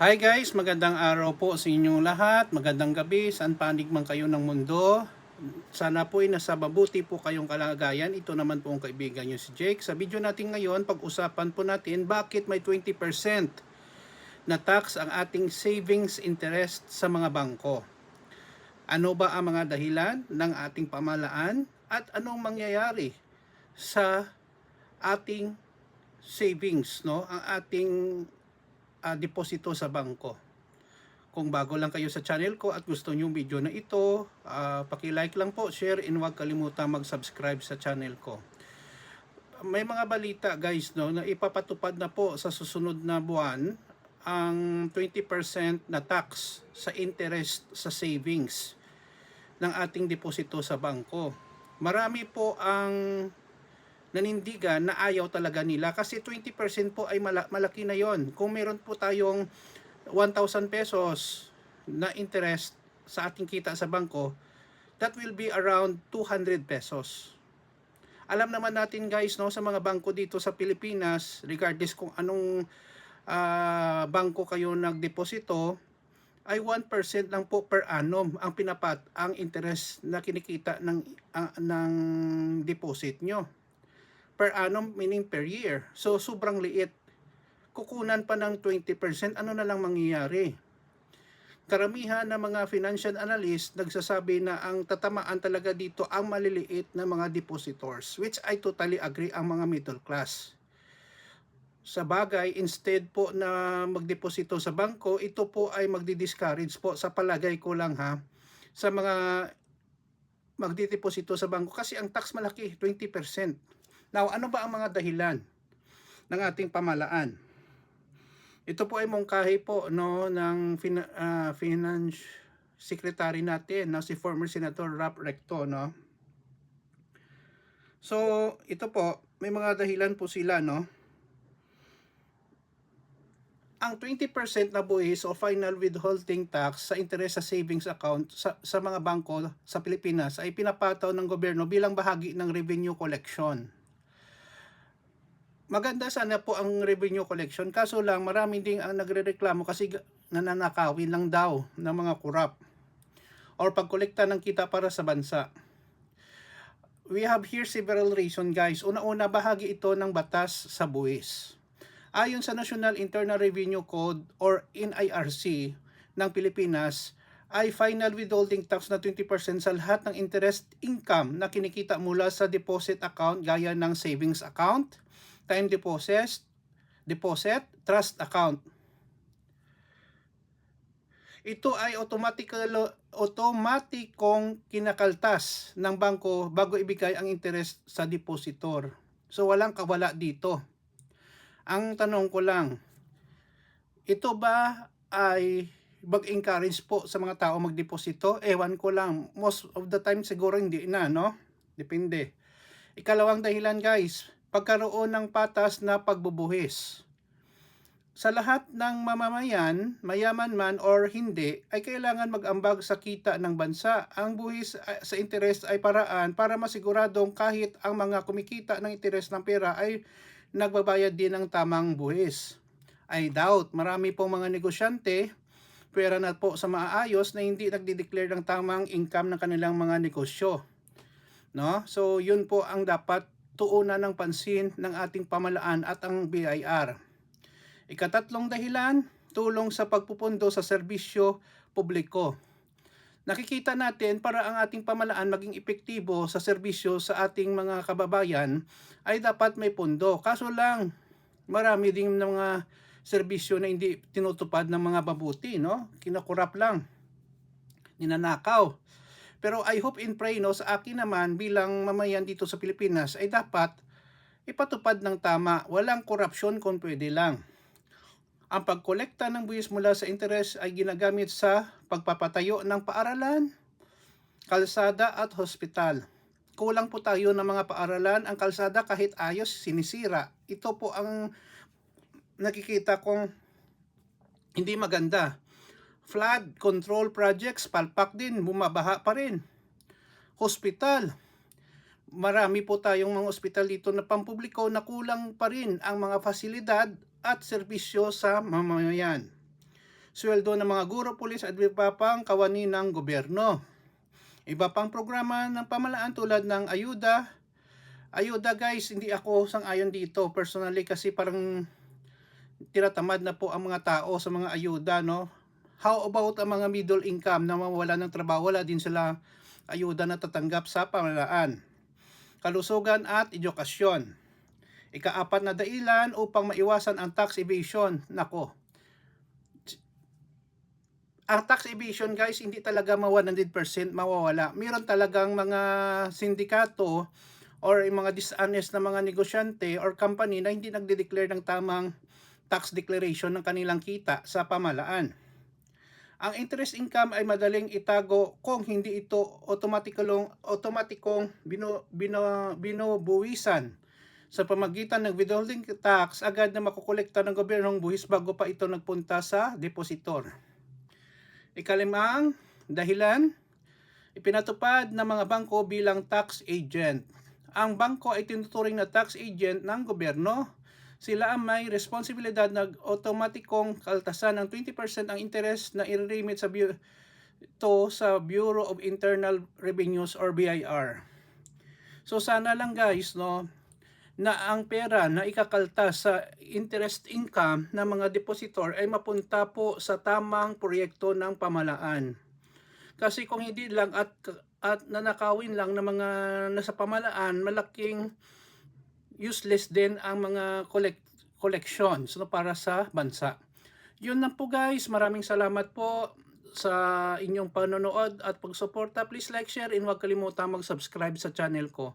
Hi guys, magandang araw po sa inyong lahat. Magandang gabi, saan panig man kayo ng mundo. Sana po ay nasa mabuti po kayong kalagayan. Ito naman po ang kaibigan nyo si Jake. Sa video natin ngayon, pag-usapan po natin bakit may 20% na tax ang ating savings interest sa mga bangko. Ano ba ang mga dahilan ng ating pamalaan at anong mangyayari sa ating savings, no? Ang ating ah, deposito sa bangko. Kung bago lang kayo sa channel ko at gusto niyo yung video na ito, ah, paki-like lang po, share, and huwag kalimutan mag-subscribe sa channel ko. May mga balita guys no na ipapatupad na po sa susunod na buwan ang 20% na tax sa interest sa savings ng ating deposito sa bangko. Marami po ang nanindigan na ayaw talaga nila kasi 20% po ay mala- malaki na yon. Kung meron po tayong 1,000 pesos na interest sa ating kita sa bangko, that will be around 200 pesos. Alam naman natin guys no sa mga bangko dito sa Pilipinas, regardless kung anong ah, bangko kayo nagdeposito, ay 1% lang po per annum ang pinapat ang interest na kinikita ng ah, ng deposit nyo per annum meaning per year. So sobrang liit. Kukunan pa ng 20%, ano na lang mangyayari? Karamihan ng mga financial analyst nagsasabi na ang tatamaan talaga dito ang maliliit na mga depositors which I totally agree ang mga middle class. Sa bagay, instead po na magdeposito sa bangko, ito po ay magdi-discourage po sa palagay ko lang ha sa mga magdideposito sa bangko kasi ang tax malaki, 20%. Now, ano ba ang mga dahilan ng ating pamalaan? Ito po ay mungkahi po no ng fin- ah, finance secretary natin na si former senator Rap Recto no. So, ito po, may mga dahilan po sila no. Ang 20% na buwis o final withholding tax sa interest sa savings account sa, sa mga bangko sa Pilipinas ay pinapataw ng gobyerno bilang bahagi ng revenue collection maganda sana po ang revenue collection kaso lang marami ding ang nagrereklamo kasi nananakawin lang daw ng mga kurap or pagkolekta ng kita para sa bansa. We have here several reason guys. Una-una bahagi ito ng batas sa buwis. Ayon sa National Internal Revenue Code or NIRC ng Pilipinas, ay final withholding tax na 20% sa lahat ng interest income na kinikita mula sa deposit account gaya ng savings account, time deposit, deposit, trust account. Ito ay automatic automatikong kinakaltas ng bangko bago ibigay ang interest sa depositor. So walang kawala dito. Ang tanong ko lang, ito ba ay mag-encourage po sa mga tao magdeposito? Ewan ko lang. Most of the time siguro hindi na, no? Depende. Ikalawang dahilan guys, pagkaroon ng patas na pagbubuhis. Sa lahat ng mamamayan, mayaman man or hindi, ay kailangan mag-ambag sa kita ng bansa. Ang buhis ah, sa interest ay paraan para masiguradong kahit ang mga kumikita ng interest ng pera ay nagbabayad din ng tamang buhis. I doubt, marami pong mga negosyante, pera na po sa maayos na hindi nagdi-declare ng tamang income ng kanilang mga negosyo. No? So, yun po ang dapat tuunan ng pansin ng ating pamalaan at ang BIR. Ikatatlong dahilan, tulong sa pagpupundo sa serbisyo publiko. Nakikita natin para ang ating pamalaan maging epektibo sa serbisyo sa ating mga kababayan ay dapat may pundo. Kaso lang, marami ding mga serbisyo na hindi tinutupad ng mga babuti, no? Kinakurap lang. Ninanakaw. Pero I hope and pray no sa akin naman bilang mamayan dito sa Pilipinas ay dapat ipatupad ng tama, walang korupsyon kung pwede lang. Ang pagkolekta ng buwis mula sa interes ay ginagamit sa pagpapatayo ng paaralan, kalsada at hospital. Kulang po tayo ng mga paaralan, ang kalsada kahit ayos sinisira. Ito po ang nakikita kong hindi maganda flood control projects, palpak din, bumabaha pa rin. Hospital, marami po tayong mga ospital dito na pampubliko na kulang pa rin ang mga fasilidad at serbisyo sa mamamayan. sweldo ng mga guro, pulis at iba pang kawani ng gobyerno. Iba pang programa ng pamalaan tulad ng ayuda. Ayuda guys, hindi ako sang-ayon dito personally kasi parang tiratamad na po ang mga tao sa mga ayuda, no? How about ang mga middle income na mawala ng trabaho, wala din sila ayuda na tatanggap sa pamalaan. Kalusugan at edukasyon. Ikaapat na dailan upang maiwasan ang tax evasion. Nako. Ang tax evasion guys, hindi talaga ma 100% mawawala. Meron talagang mga sindikato or mga dishonest na mga negosyante or company na hindi nagde-declare ng tamang tax declaration ng kanilang kita sa pamalaan. Ang interest income ay madaling itago kung hindi ito automatikong automatikong bino, bino, binubuwisan sa pamagitan ng withholding tax agad na makukolekta ng gobyernong buwis bago pa ito nagpunta sa depositor. Ikalimang dahilan, ipinatupad ng mga bangko bilang tax agent. Ang bangko ay tinuturing na tax agent ng gobyerno sila ang may responsibilidad na automatikong kaltasan ng 20% ang interest na i-remit sa bu- to sa Bureau of Internal Revenues or BIR. So sana lang guys no na ang pera na ikakaltas sa interest income ng mga depositor ay mapunta po sa tamang proyekto ng pamalaan. Kasi kung hindi lang at at nanakawin lang ng mga nasa pamalaan, malaking useless din ang mga collect, collections no, para sa bansa. Yun lang po guys. Maraming salamat po sa inyong panonood at pagsuporta. Please like, share, and huwag kalimutan mag-subscribe sa channel ko.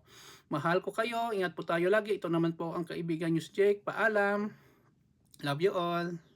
Mahal ko kayo. Ingat po tayo lagi. Ito naman po ang kaibigan nyo Jake. Paalam. Love you all.